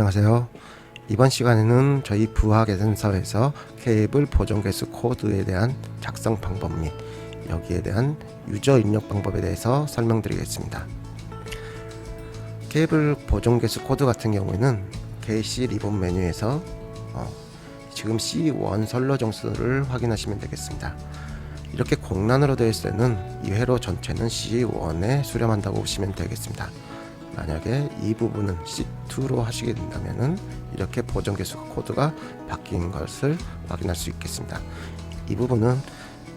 안녕하세요. 이번 시간에는 저희 부하 계산서에서 케이블 보정 개수 코드에 대한 작성 방법 및 여기에 대한 유저 입력 방법에 대해서 설명드리겠습니다. 케이블 보정 개수 코드 같은 경우에는 게시 리본 메뉴에서 어, 지금 C1 선로 정수를 확인하시면 되겠습니다. 이렇게 공란으로 되어 있을 때는 이 회로 전체는 C1에 수렴한다고 보시면 되겠습니다. 만약에 이 부분은 C2로 하시게 된다면은 이렇게 보정 개수 코드가 바뀐 것을 확인할 수 있겠습니다. 이 부분은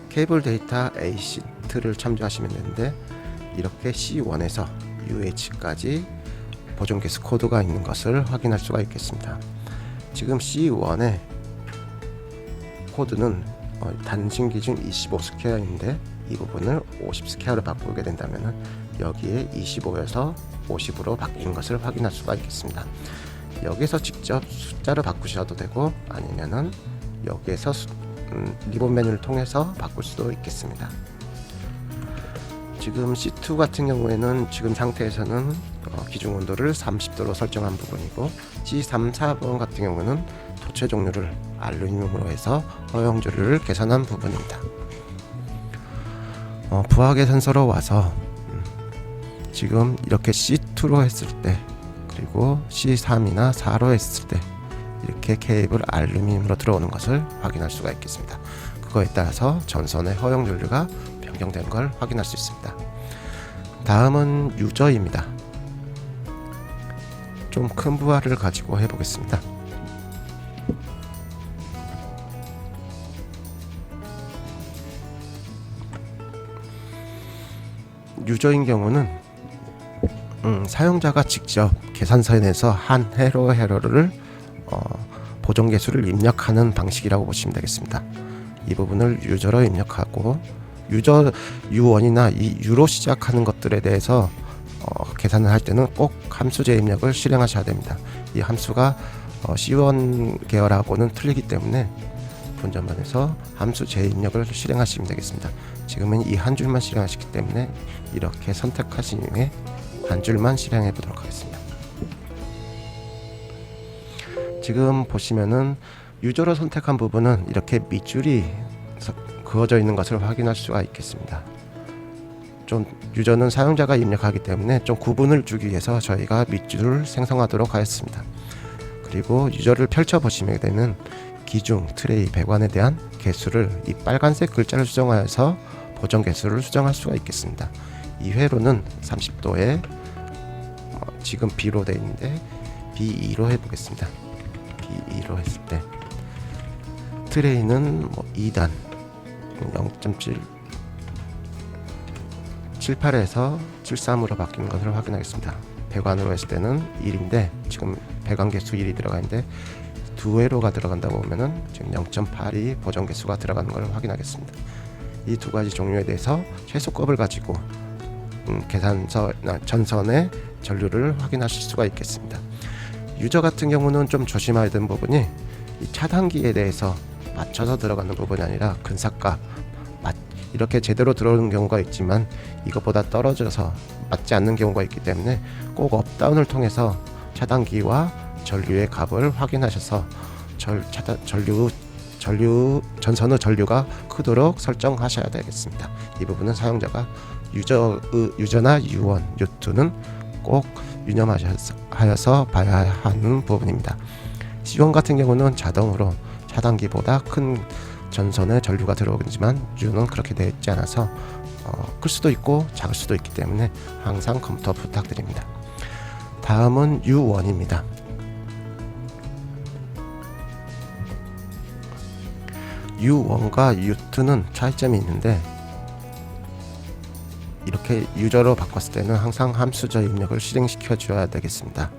케이블 데이터 A-시트를 참조하시면 되는데 이렇게 C1에서 UH까지 보정 개수 코드가 있는 것을 확인할 수가 있겠습니다. 지금 C1의 코드는 어, 단신 기준 25 스퀘어인데 이 부분을 50 스퀘어로 바꾸게 된다면 여기에 25에서 50으로 바뀐 것을 확인할 수가 있겠습니다. 여기서 직접 숫자를 바꾸셔도 되고 아니면은 여기에서 수, 음, 리본 메뉴를 통해서 바꿀 수도 있겠습니다. 지금 C2 같은 경우에는 지금 상태에서는 어, 기준 온도를 30도로 설정한 부분이고 C3, 4번 같은 경우는 도체 종류를 알루미늄으로 해서 허용 조류를 계산한 부분입니다. 어, 부하 계산서로 와서 음, 지금 이렇게 C2로 했을 때 그리고 C3이나 4로 했을 때 이렇게 케이블 알루미늄으로 들어오는 것을 확인할 수가 있겠습니다. 그거에 따라서 전선의 허용 전류가 변경된 걸 확인할 수 있습니다. 다음은 유저입니다. 좀 큰 부하를 가지고 해보겠습니다. 유저인 경우는 음, 사용자가 직접 계산서에 내서 한 회로 회로를 어, 보정 개수를 입력하는 방식이라고 보시면 되겠습니다. 이 부분을 유저로 입력하고 유저 U1이나 이 U로 시작하는 것들에 대해서 어, 계산을 할 때는 꼭 함수제 입력을 실행하셔야 됩니다. 이 함수가 어, C1 계열하고는 틀리기 때문에 본전반에서 함수 재입력을 실행하시면 되겠습니다. 지금은 이 한 줄만 실행하시기 때문에 이렇게 선택하신 후에 한 줄만 실행해 보도록 하겠습니다. 지금 보시면은 유저로 선택한 부분은 이렇게 밑줄이 서- 그어져 있는 것을 확인할 수가 있겠습니다. 좀 유저는 사용자가 입력하기 때문에 좀 구분을 주기 위해서 저희가 밑줄을 생성하도록 하였습니다. 그리고 유저를 펼쳐 보시게 되면 기중 트레이 배관에 대한 개수를 이 빨간색 글자를 수정하여서 보정 개수를 수정할 수가 있겠습니다. 이 회로는 30도에 어, 지금 B로 되어 있는데 B2로 해보겠습니다. B2로 했을 때 트레이는 뭐 2단 0.7 78에서 73으로 바뀐 것을 확인하겠습니다. 배관으로 했을 때는 1인데 지금 배관 개수 1이 들어가 있는데 두 회로가 들어간다고 보면은 지금 0.8이 보정 개수가 들어가는 걸 확인하겠습니다. 이 두 가지 종류에 대해서 최소값을 가지고 음, 계산서 나- 전선의 전류를 확인하실 수가 있겠습니다. 유저 같은 경우는 좀 조심해야 되는 부분이 이 차단기에 대해서 맞춰서 들어가는 부분이 아니라 근사값 맞- 이렇게 제대로 들어오는 경우가 있지만 이것보다 떨어져서 맞지 않는 경우가 있기 때문에 꼭 업다운을 통해서 차단기와 전류의 값을 확인하셔서 절, 차단, 전류 전류 전선의 전류가 크도록 설정하셔야 되겠습니다. 이 부분은 사용자가 유저 유저나 U1, U2는 꼭 유념하셔서 하여서 봐야 하는 부분입니다. C1 같은 경우는 자동으로 차단기보다 큰 전선에 전류가 들어오지만 U는 그렇게 되어 있지 않아서 어, 클 수도 있고 작을 수도 있기 때문에 항상 검토 부탁드립니다. 다음은 U1입니다. U1과 U2는 차이점이 있는데 이렇게 유저로 바꿨을 때는 항상 함수저 입력을 실행시켜 줘야 되겠습니다.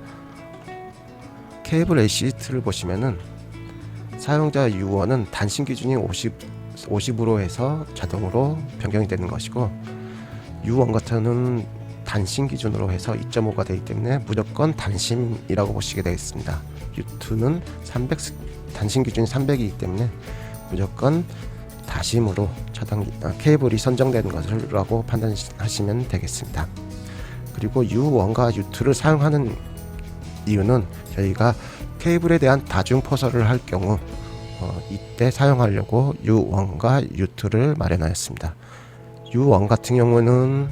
케이블 ACT를 보시면은 사용자 U1은 단신 기준이 50 50으로 해서 자동으로 변경이 되는 것이고 U1 같은 단신 기준으로 해서 2.5가 되기 때문에 무조건 단심이라고 보시게 되겠습니다. U2는 300 단신 기준이 300이기 때문에 무조건 다심으로 차단 아, 케이블이 선정되는 것이라고 판단하시면 되겠습니다. 그리고 U1과 U2를 사용하는 이유는 저희가 케이블에 대한 다중 포설을 할 경우 어, 이때 사용하려고 U1과 U2를 마련하였습니다. U1 같은 경우는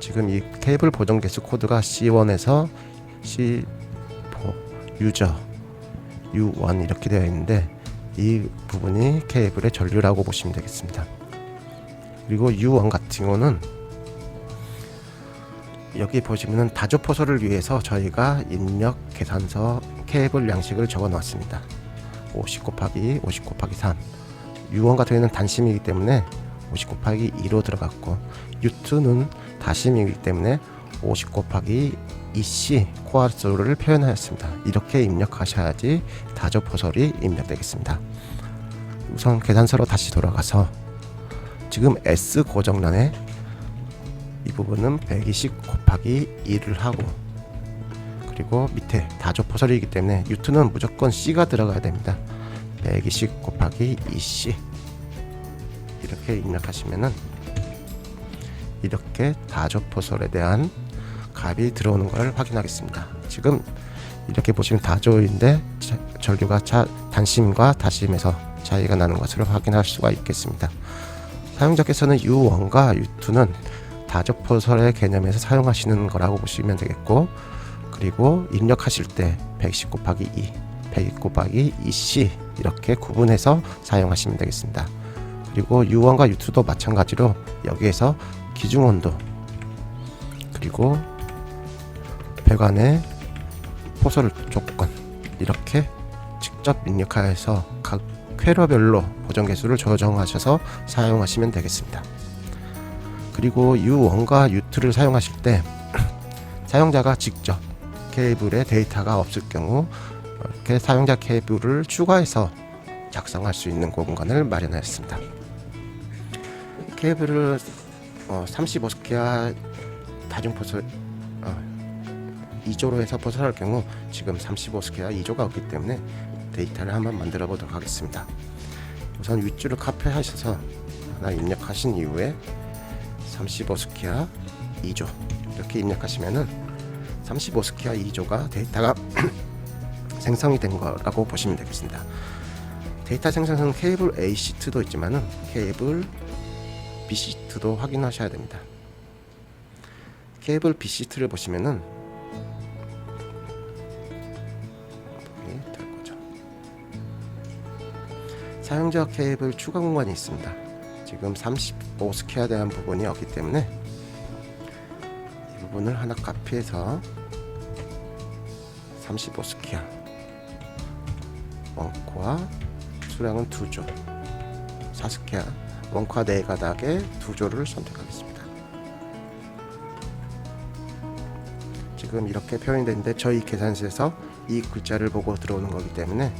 지금 이 케이블 보정 개수 코드가 C1에서 C4 유저 U1 이렇게 되어 있는데 이 부분이 케이블의 전류라고 보시면 되겠습니다. 그리고 U1 같은 경우는 여기 보시면은 다조 포설을 위해서 저희가 입력 계산서 케이블 양식을 적어 놨습니다. 50 곱하기 50 곱하기 3 U1 같은 경우는 단심이기 때문에 50 곱하기 2로 들어갔고 U2는 다심이기 때문에 50 곱하기 2C 코알수를 표현하였습니다. 이렇게 입력하셔야지 다조 포설이 입력되겠습니다. 우선 계산서로 다시 돌아가서 지금 S 고정란에 이 부분은 120 곱하기 2를 하고 그리고 밑에 다조 포설이기 때문에 U2는 무조건 C가 들어가야 됩니다. 120 곱하기 2C 이렇게 입력하시면은 이렇게 다조 포설에 대한 값이 들어오는 것을 확인하겠습니다. 지금 이렇게 보시면 다조인데 자- 전류가 차, 단심과 다심에서 차이가 나는 것을 확인할 수가 있겠습니다. 사용자께서는 U1과 U2는 다적 포설의 개념에서 사용하시는 거라고 보시면 되겠고 그리고 입력하실 때 110 곱하기 2, 100 곱하기 2C 이렇게 구분해서 사용하시면 되겠습니다. 그리고 U1과 U2도 마찬가지로 여기에서 기준 온도 그리고 배관의 포설 조건 이렇게 직접 입력하여서 각 쾌로별로 보정 개수를 조정하셔서 사용하시면 되겠습니다. 그리고 U1과 U2를 사용하실 때 사용자가 직접 케이블에 데이터가 없을 경우 이렇게 사용자 케이블을 추가해서 작성할 수 있는 공간을 마련하였습니다. 케이블을 어, 35스퀘어 다중 포설 어, 2조로 해서 포설할 경우 지금 35스퀘어 2조가 없기 때문에 데이터를 한번 만들어 보도록 하겠습니다. 우선 윗줄을 카피하셔서 하나 입력하신 이후에 35스퀘어 2조 이렇게 입력하시면은 35스퀘어 2조가 데이터가 생성이 된 거라고 보시면 되겠습니다. 데이터 생성은 케이블 A 시트도 있지만은 케이블 B 시트도 확인하셔야 됩니다. 케이블 B 시트를 보시면은 사용자 케이블 추가 공간이 있습니다. 지금 35스퀘어에 대한 부분이 없기 때문에 이 부분을 하나 카피해서 35스퀘어 원코와 수량은 2조 4스퀘어 원코와 4가닥의 2조를 선택하겠습니다. 지금 이렇게 표현이 되는데 저희 계산서에서 이 글자를 보고 들어오는 거기 때문에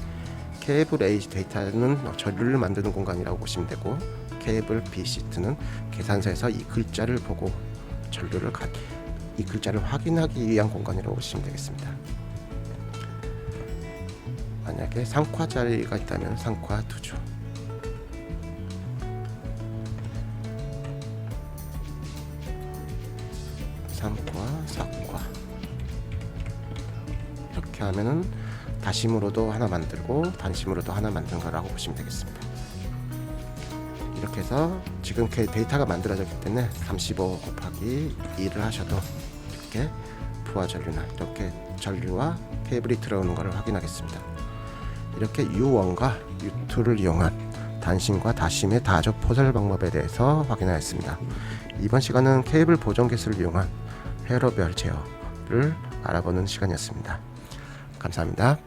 케이블 A 데이터는 전류를 만드는 공간이라고 보시면 되고 케이블 B 시트는 계산서에서 이 글자를 보고 전류를 가, 이 글자를 확인하기 위한 공간이라고 보시면 되겠습니다. 만약에 3과 자리가 있다면 3과 2조 3과 4과 이렇게 하면은 다심으로도 하나 만들고 단심으로도 하나 만든 거라고 보시면 되겠습니다. 이렇게 해서 지금 그 데이터가 만들어졌기 때문에 35 곱하기 2를 하셔도 이렇게 부하 전류나 이렇게 전류와 케이블이 들어오는 것을 확인하겠습니다. 이렇게 U1과 U2를 이용한 단심과 다심의 다적 포설 방법에 대해서 확인하였습니다. 이번 시간은 케이블 보정 개수를 이용한 회로별 제어를 알아보는 시간이었습니다. 감사합니다.